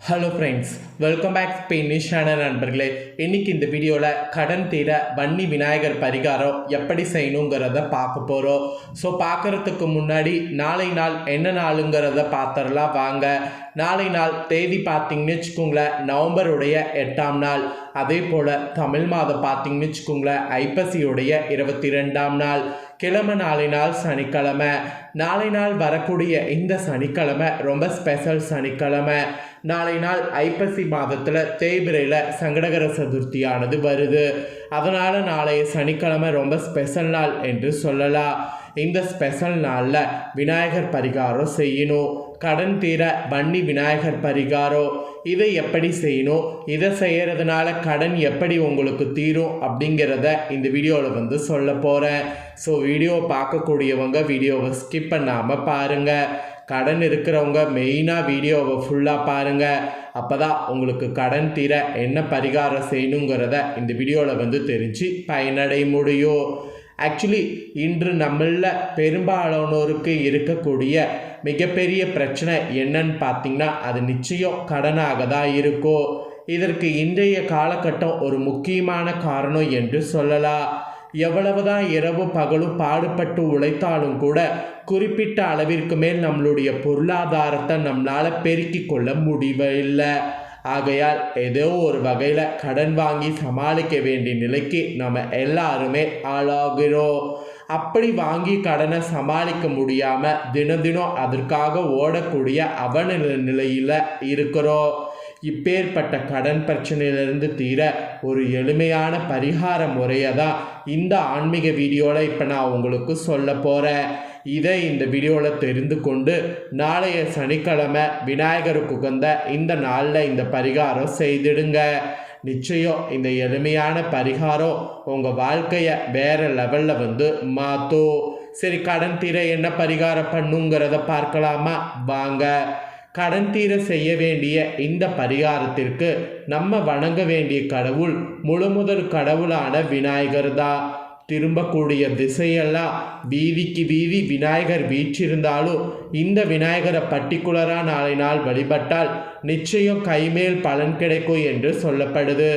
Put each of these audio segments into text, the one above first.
Hello friends welcome back Spanish channel நண்பர்களே. இன்றைக்கி இந்த வீடியோவில் கடன் தீர வன்னி விநாயகர் பரிகாரம் எப்படி செய்யணுங்கிறத பார்க்க போகிறோம் ஸோ பார்க்குறதுக்கு முன்னாடி நாளை நாள் என்ன நாளுங்கிறத பார்த்துடலாம் வாங்க. நாளை நாள் தேதி பார்த்தீங்கன்னு வச்சுக்கோங்களேன் நவம்பருடைய எட்டாம் நாள். அதே போல் தமிழ் மாதம் பார்த்தீங்கன்னு வச்சுக்கோங்களேன் ஐப்பசியுடைய இருபத்தி ரெண்டாம் நாள். கிழமை நாளை நாள் சனிக்கிழமை. நாளை நாள் வரக்கூடிய இந்த சனிக்கிழமை ரொம்ப ஸ்பெஷல் சனிக்கிழமை. நாளை நாள் ஐப்பசி மாதத்தில் தேய்பிரையில் சங்கடகர சதுர்த்தியானது வருது. அதனால் நாளைய சனிக்கிழமை ரொம்ப ஸ்பெஷல் நாள் என்று சொல்லலாம். இந்த ஸ்பெஷல் நாளில் விநாயகர் பரிகாரம் செய்யணும். கடன் தீர வன்னி விநாயகர் பரிகாரம் இதை எப்படி செய்யணும்? இதை செய்கிறதுனால கடன் எப்படி உங்களுக்கு தீரும்? அப்படிங்கிறத இந்த வீடியோவில் வந்து சொல்ல போகிறேன் ஸோ வீடியோ பார்க்கக்கூடியவங்க வீடியோவை ஸ்கிப் பண்ணாமல் பாருங்கள் கடன் இருக்கிறவங்க மெயினாக வீடியோவை ஃபுல்லாக பாருங்கள் அப்போ தான் உங்களுக்கு கடன் தீர என்ன பரிகாரம் செய்யணுங்கிறத இந்த வீடியோவில் வந்து தெரிஞ்சு பயனடைய முடியும். ஆக்சுவலி இன்று நம்மள பெரும்பாலானோருக்கு இருக்கக்கூடிய மிகப்பெரிய பிரச்சனை என்னன்னு பார்த்தீங்கன்னா அது நிச்சயம் கடனாக தான் இருக்கும் இதற்கு இன்றைய காலகட்டம் ஒரு முக்கியமான காரணம் என்று சொல்லலாம். எவ்வளவுதான் இரவு பகலும் பாடுபட்டு உழைத்தாலும் கூட குறிப்பிட்ட அளவிற்கு மேல் நம்மளுடைய பொருளாதாரத்தை நம்மளால் பெருக்கிக் கொள்ள முடியவில்லை. ஆகையால் ஏதோ ஒரு வகையில் கடன் வாங்கி சமாளிக்க வேண்டிய நிலைக்கு நம்ம எல்லாருமே ஆளாகிறோம். அப்படி வாங்கி கடனை சமாளிக்க முடியாமல் தினம் தினம் அதற்காக ஓடக்கூடிய அவன நிலையில் இருக்கிறோம். இப்பேற்பட்ட கடன் பிரச்சனையிலிருந்து தீர ஒரு எளிமையான பரிகார முறையை தான் இந்த ஆன்மீக வீடியோவில் இப்போ நான் உங்களுக்கு சொல்ல போகிறேன் இதை இந்த வீடியோவில் தெரிந்து கொண்டு நாளைய சனிக்கிழமை விநாயகருக்கு உகந்த இந்த நாளில் இந்த பரிகாரம் செய்திடுங்க. நிச்சயம் இந்த எளிமையான பரிகாரம் உங்கள் வாழ்க்கையை வேறு லெவலில் வந்து மாற்றும் சரி கடன் தீர என்ன பரிகாரம் பண்ணுங்கிறத பார்க்கலாமா? வாங்க. கடன் தீர செய்ய வேண்டிய இந்த பரிகாரத்திற்கு நம்ம வணங்க வேண்டிய கடவுள் முழுமுதல் கடவுளான விநாயகர் தான். திரும்பக்கூடிய திசையெல்லாம் வீதிக்கு வீதி விநாயகர் வீற்றிருந்தாலும் இந்த விநாயகரை பர்டிகுலராக நாளை நாள் வழிபட்டால் நிச்சயம் கைமேல் பலன் கிடைக்கும் என்று சொல்லப்படுது.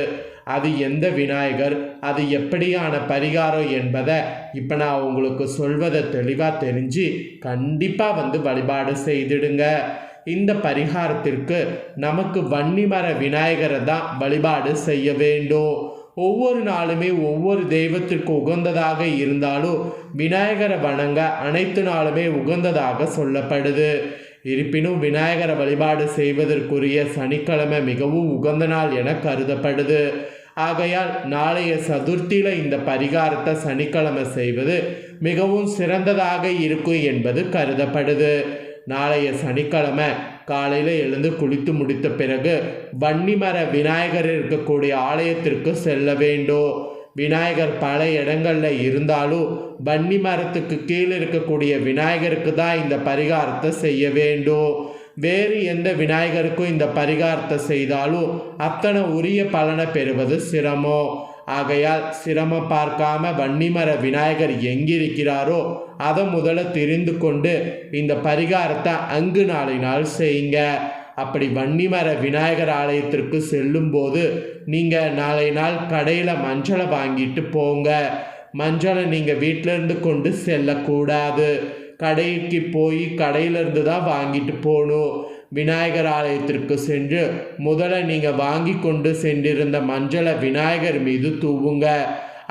அது எந்த விநாயகர் அது எப்படியான பரிகாரம் என்பதை இப்போ நான் உங்களுக்கு சொல்வதை தெளிவாக தெரிஞ்சு கண்டிப்பாக வந்து வழிபாடு செய்திடுங்க. இந்த பரிகாரத்திற்கு நமக்கு வன்னிமர விநாயகரை தான் வழிபாடு செய்ய வேண்டும். ஒவ்வொரு நாளுமே ஒவ்வொரு தெய்வத்திற்கு உகந்ததாக இருந்தாலும் விநாயகரை வணங்க அனைத்து நாளுமே உகந்ததாக சொல்லப்படுது. இருப்பினும் விநாயகரை வழிபாடு செய்வதற்குரிய சனிக்கிழமை மிகவும் உகந்த நாள் என கருதப்படுது. ஆகையால் நாளைய சதுர்த்தியில் இந்த பரிகாரத்தை சனிக்கிழமை செய்வது மிகவும் சிறந்ததாக இருக்கும் என்பது கருதப்படுது. நாளைய சனிக்கிழமை காலையில் எழுந்து குளித்து முடித்த பிறகு வன்னிமர விநாயகர் இருக்கக்கூடிய ஆலயத்திற்கு செல்ல வேண்டும். விநாயகர் பல இடங்களில் இருந்தாலும் வன்னி மரத்துக்கு கீழே இருக்கக்கூடிய விநாயகருக்கு தான் இந்த பரிகாரத்தை செய்ய வேண்டும். வேறு எந்த விநாயகருக்கும் இந்த பரிகாரத்தை செய்தாலும் அத்தனை உரிய பலனை பெறுவது சிரமம். ஆகையால் சிரமம் பார்க்காம வன்னிமர விநாயகர் எங்கிருக்கிறாரோ அதை முதல்ல தெரிந்து கொண்டு இந்த பரிகாரத்தை அங்கு நாளை நாள் செய்யுங்க. அப்படி வன்னிமர விநாயகர் ஆலயத்திற்கு செல்லும்போது நீங்கள் நாளை நாள் கடையில் மஞ்சளை வாங்கிட்டு போங்க. மஞ்சளை நீங்கள் வீட்டிலேருந்து கொண்டு செல்லக்கூடாது. கடைக்கு போய் கடையிலேருந்து தான் வாங்கிட்டு போகணும். விநாயகர் ஆலயத்திற்கு சென்று முதல்ல நீங்கள் வாங்கி கொண்டு சென்றிருந்த மஞ்சளை விநாயகர் மீது தூவுங்க.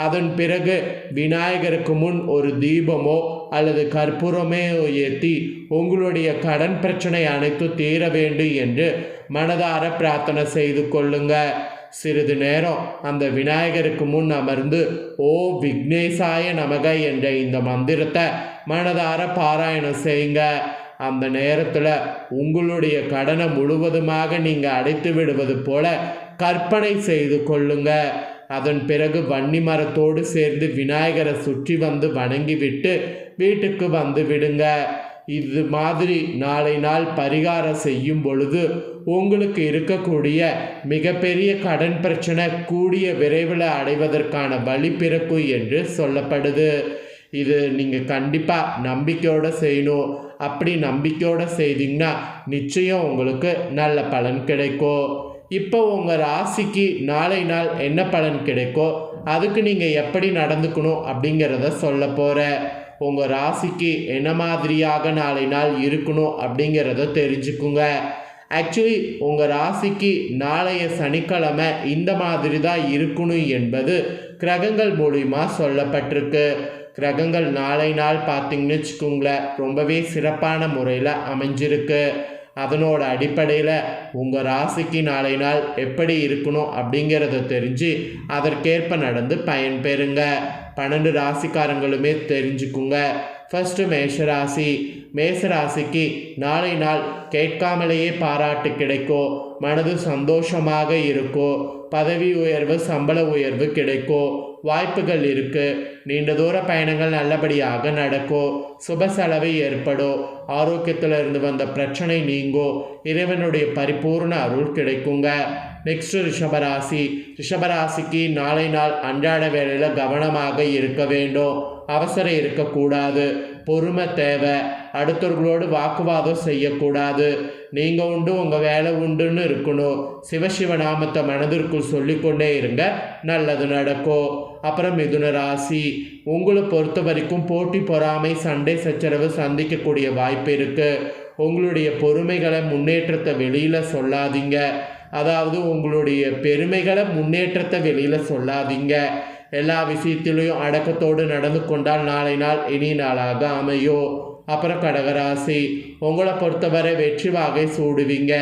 அதன் பிறகு விநாயகருக்கு முன் ஒரு தீபமோ அல்லது கற்பூரமே ஏற்றி உங்களுடைய கடன் பிரச்சனை அனைத்தும் தீர வேண்டும் என்று மனதார பிரார்த்தனை செய்து கொள்ளுங்க. சிறிது நேரம் அந்த விநாயகருக்கு முன் அமர்ந்து ஓ விக்னேசாய நமக என்ற இந்த மந்திரத்தை மனதார பாராயணம் செய்யுங்க. அந்த நேரத்தில் உங்களுடைய கடனை முழுவதுமாக நீங்கள் அடைத்து விடுவது போல கற்பனை செய்து கொள்ளுங்க. அதன் பிறகு வன்னி மரத்தோடு சேர்ந்து விநாயகரை சுற்றி வந்து வணங்கிவிட்டு வீட்டுக்கு வந்து விடுங்க. இது மாதிரி நாளை நாள் பரிகாரம் செய்யும் பொழுது உங்களுக்கு இருக்கக்கூடிய மிகப்பெரிய கடன் பிரச்சனை கூடிய விரைவில் அடைவதற்கான வழி பிறக்கும் என்று சொல்லப்படுது. இது நீங்கள் கண்டிப்பாக நம்பிக்கையோடு செய்யணும். அப்படி நம்பிக்கையோடு செய்தீங்கன்னா நிச்சயம் உங்களுக்கு நல்ல பலன் கிடைக்கும் இப்போ உங்கள் ராசிக்கு நாளை நாள் என்ன பலன் கிடைக்கோ அதுக்கு நீங்கள் எப்படி நடந்துக்கணும் அப்படிங்கிறத சொல்ல போகிறேன் உங்கள் ராசிக்கு என்ன மாதிரியாக நாளை நாள் இருக்கணும் அப்படிங்கிறத தெரிஞ்சுக்குங்க. ஆக்சுவலி உங்கள் ராசிக்கு நாளைய சனிக்கிழமை இந்த மாதிரி தான் இருக்கணும் என்பது கிரகங்கள் மூலிமா சொல்லப்பட்டிருக்கு. கிரகங்கள் நாளை நாள் பார்த்தீங்கன்னு வச்சுக்கோங்களேன் ரொம்பவே சிறப்பான முறையில் அமைஞ்சிருக்கு. அதனோட அடிப்படையில் உங்கள் ராசிக்கு நாளை நாள் எப்படி இருக்கணும் அப்படிங்கிறத தெரிஞ்சு அதற்கேற்ப நடந்து பயன்பெறுங்க பன்னெண்டு ராசிக்காரங்களுமே தெரிஞ்சுக்குங்க. ஃபஸ்ட்டு மேஷராசி மேஷராசிக்கு நாளை நாள் கேட்காமலேயே பாராட்டு கிடைக்கும். மனது சந்தோஷமாக இருக்கும். பதவி உயர்வு சம்பள உயர்வு கிடைக்கும் வாய்ப்புகள் இருக்கு. நீண்ட தூர பயணங்கள் நல்லபடியாக நடக்கும் சுப செலவு ஏற்படும் ஆரோக்கியத்தில் இருந்து வந்த பிரச்சனை நீங்கும் இறைவனுடைய பரிபூர்ண அருள் கிடைக்குங்க. நெக்ஸ்ட் ரிஷபராசி. ரிஷபராசிக்கு நாளை நாள் அன்றாட வேலையில் கவனமாக இருக்க வேண்டும். அவசரம் இருக்கக்கூடாது. பொறுமை தேவை. அடுத்தவர்களோடு வாக்குவாதம் செய்யக்கூடாது. நீங்கள் உண்டு உங்கள் வேலை உண்டுன்னு இருக்கணும். சிவசிவ நாமத்தை மனதிற்குள் சொல்லிக்கொண்டே இருங்க. நல்லது நடக்கும். அப்புறம் மிதுன ராசி. உங்களை பொறுத்த வரைக்கும் போட்டி பொறாமை சண்டை சச்சரவு சந்திக்கக்கூடிய வாய்ப்பு இருக்குது உங்களுடைய பொறுமைகளை முன்னேற்றத்தை வெளியில் சொல்லாதீங்க. அதாவது உங்களுடைய பெருமைகளை முன்னேற்றத்தை வெளியில் சொல்லாதீங்க. எல்லா விஷயத்திலையும் அடக்கத்தோடு நடந்து கொண்டால் நாளை நாள் இனி நாளாக அமையும் அப்புறம் கடகராசி உங்களை பொறுத்தவரை வெற்றி வாகை சூடுவீங்க.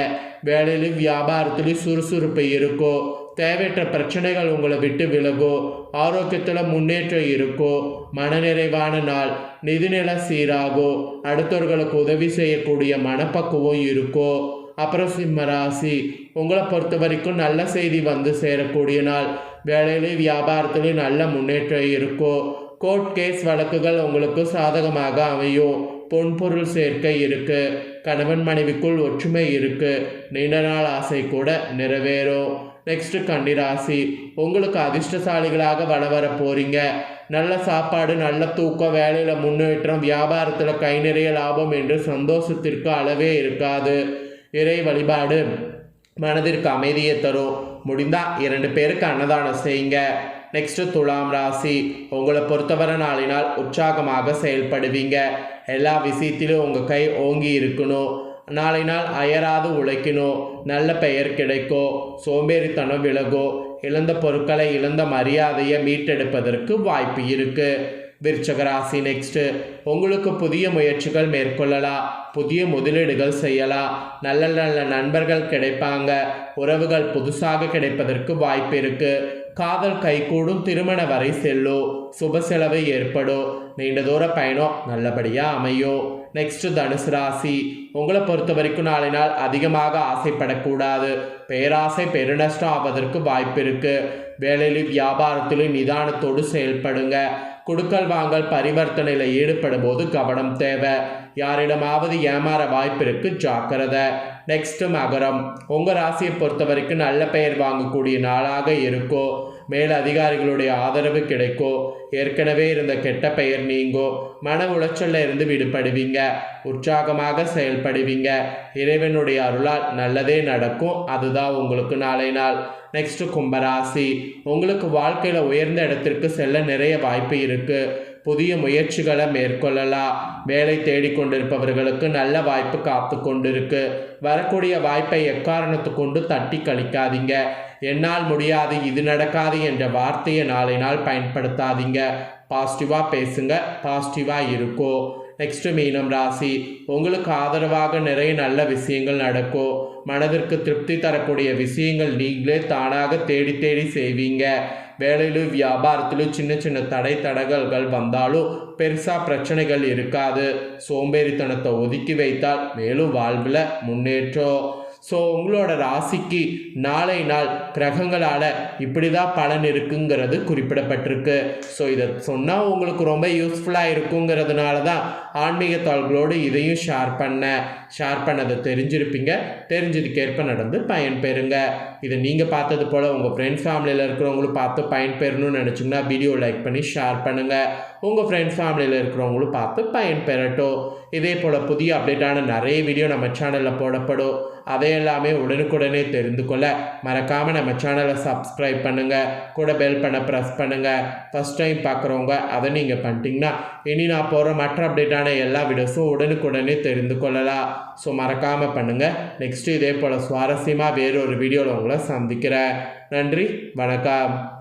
வேலையிலும் வியாபாரத்திலும் சுறுசுறுப்பு இருக்கும் தேவையற்ற பிரச்சனைகள் உங்களை விட்டு விலகும் ஆரோக்கியத்தில் முன்னேற்றம் இருக்கும் மனநிறைவான நாள் நிதிநிலை சீராகும் அடுத்தவர்களுக்கு உதவி செய்யக்கூடிய மனப்பக்குவம் இருக்கும் அப்புறம் சிம்ம ராசி. உங்களை பொறுத்த வரைக்கும் நல்ல செய்தி வந்து சேரக்கூடிய நாள். வேலையிலையும் வியாபாரத்துலேயும் நல்ல முன்னேற்றம் இருக்கும். கோர்ட் கேஸ் வழக்குகள் உங்களுக்கு சாதகமாக அமையும். பொன்பொருள் சேர்க்கை இருக்கு. கணவன் மனைவிக்குள் ஒற்றுமை இருக்கு. நீண்ட நாள் ஆசை கூட நிறைவேறும். நெக்ஸ்ட் கன்னிராசி உங்களுக்கு அதிர்ஷ்டசாலிகளாக வள வர போறீங்க. நல்ல சாப்பாடு நல்ல தூக்கம் வேலையில் முன்னேற்றம் வியாபாரத்தில் கை நிறைய லாபம் என்று சந்தோஷத்திற்கு அளவே இருக்காது. இறை வழிபாடு. மனதிற்கு அமைதியை தரும். முடிந்தால் இரண்டு பேருக்கு அன்னதானம் செய்யுங்க. நெக்ஸ்ட் துலாம் ராசி உங்களை பொறுத்தவரை நாளினால் உற்சாகமாக செயல்படுவீங்க. எல்லா விஷயத்திலும் உங்கள் கை ஓங்கி இருக்கணும். நாளை நாள் அயராது உழைக்கணும். நல்ல பெயர் கிடைக்கும். சோம்பேறித்தனம் விலகும். இழந்த பொருட்களை இழந்த மரியாதையை மீட்டெடுப்பதற்கு வாய்ப்பு இருக்குது விருச்சகராசி நெக்ஸ்ட்டு உங்களுக்கு புதிய முயற்சிகள் மேற்கொள்ளலாம். புதிய முதலீடுகள் செய்யலாம். நல்ல நல்ல நண்பர்கள் கிடைப்பாங்க. உறவுகள் புதுசாக கிடைப்பதற்கு வாய்ப்பு இருக்கு. காதல் கைகூடும் திருமண வரை செல்லும். சுப செலவு ஏற்படும். நீண்ட தூர பயணம் நல்லபடியாக அமையும். நெக்ஸ்ட் தனுசு ராசி. உங்களை பொறுத்த வரைக்கும் நாளை நாள் அதிகமாக ஆசைப்படக்கூடாது. பேராசை பெருநஷ்டம் ஆவதற்கு வாய்ப்பு இருக்கு. வேலையிலும் வியாபாரத்திலும் நிதானத்தோடு செயல்படுங்க. குடுக்கல் வாங்கல் பரிவர்த்தனையில் ஈடுபடும் போது கவனம் தேவை. யாரிடமாவது ஏமாற வாய்ப்பிற்கு ஜாக்கிரதை. நெக்ஸ்ட் மகரம். உங்கள் ராசியை பொறுத்த வரைக்கும் நல்ல பெயர் வாங்கக்கூடிய நாளாக இருக்கும் மேல் அதிகாரிகளுடைய ஆதரவு கிடைக்கும் ஏற்கனவே இருந்த கெட்ட பெயர் நீங்கோ? மன உளைச்சல்ல இருந்து விடுபடுவீங்க. உற்சாகமாக செயல்படுவீங்க. இறைவனுடைய அருளால் நல்லதே நடக்கும். அதுதான் உங்களுக்கு நாளை நாள். நெக்ஸ்ட் கும்பராசி. உங்களுக்கு வாழ்க்கையில் உயர்ந்த இடத்திற்கு செல்ல நிறைய வாய்ப்பு இருக்கு. புதிய முயற்சிகளை மேற்கொள்ளலாம். வேலை தேடிக்கொண்டிருப்பவர்களுக்கு நல்ல வாய்ப்பு காத்து கொண்டிருக்கு வரக்கூடிய வாய்ப்பை எக்காரணத்து கொண்டு தட்டி கழிக்காதீங்க. என்னால் முடியாது இது நடக்காது என்ற வார்த்தையை நாளை நாள் பயன்படுத்தாதீங்க. பாசிட்டிவாக பேசுங்க பாசிட்டிவாக இருக்கும் நெக்ஸ்ட் மீனம் ராசி. உங்களுக்கு ஆதரவாக நிறைய நல்ல விஷயங்கள் நடக்கும். மனதிற்கு திருப்தி தரக்கூடிய விஷயங்கள் நீங்களே தானாக தேடி தேடி செய்வீங்க. வேலையிலும் வியாபாரத்திலும் சின்ன சின்ன தடை தடகல்கள் வந்தாலும் பெருசாக பிரச்சனைகள் இருக்காது. சோம்பேறித்தனத்தை ஒதுக்கி வைத்தால் மேலும் வாழ்வில் முன்னேற்றம். ஸோ உங்களோட ராசிக்கு நாளை நாள் கிரகங்களால் இப்படி தான் பலன் இருக்குங்கிறது குறிப்பிடப்பட்டிருக்கு. ஸோ இதை சொன்னால் உங்களுக்கு ரொம்ப யூஸ்ஃபுல்லாக இருக்குங்கிறதுனால தான் ஆன்மீக தாள்களோடு இதையும் ஷேர் பண்ணேன் ஷேர் பண்ணதை தெரிஞ்சிருப்பீங்க. தெரிஞ்சதுக்கேற்ப நடந்து பயன்பெறுங்க. இதை நீங்கள் பார்த்தது போல் உங்கள் ஃப்ரெண்ட்ஸ் ஃபேமிலியில் இருக்கிறவங்களும் பார்த்து பயன்பெறணும்னு நினச்சிங்கன்னா வீடியோ லைக் பண்ணி ஷேர் பண்ணுங்கள் உங்கள் ஃப்ரெண்ட்ஸ் ஃபேமிலியில் இருக்கிறவங்களும் பார்த்து பயன்பெறட்டும். இதே போல் புதிய அப்டேட்டான நிறைய வீடியோ நம்ம சேனலில் போடப்படும். அதை எல்லாமே உடனுக்குடனே தெரிந்து கொள்ள மறக்காமல் நம்ம சேனலை சப்ஸ்கிரைப் பண்ணுங்கள் கூட பெல் பண்ண ப்ரெஸ் பண்ணுங்கள் ஃபஸ்ட் டைம் பார்க்குறவங்க அதை நீங்கள் பண்ணிட்டீங்கன்னா இனி நான் போகிற மற்ற அப்டேட்டான எல்லா வீடியோஸும் உடனுக்குடனே தெரிந்து கொள்ளலாம். ஸோ மறக்காமல் பண்ணுங்கள் நெக்ஸ்ட்டு இதே போல் சுவாரஸ்யமாக வேறொரு வீடியோவில் உங்களை சந்திக்கிறேன். நன்றி. வணக்கம்.